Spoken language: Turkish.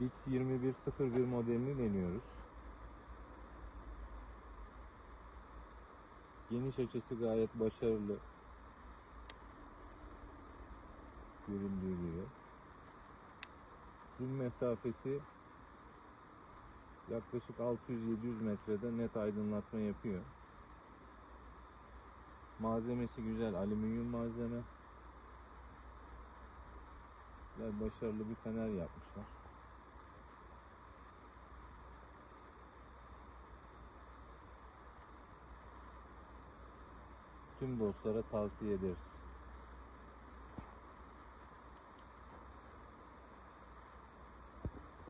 Bix 2101 modelini deniyoruz. Geniş açısı gayet başarılı. Göründüğü gibi. Zoom mesafesi yaklaşık 600-700 metrede net aydınlatma yapıyor. Malzemesi güzel, alüminyum malzeme. Güzel, başarılı bir fener yapmışlar. Tüm dostlara tavsiye ederiz.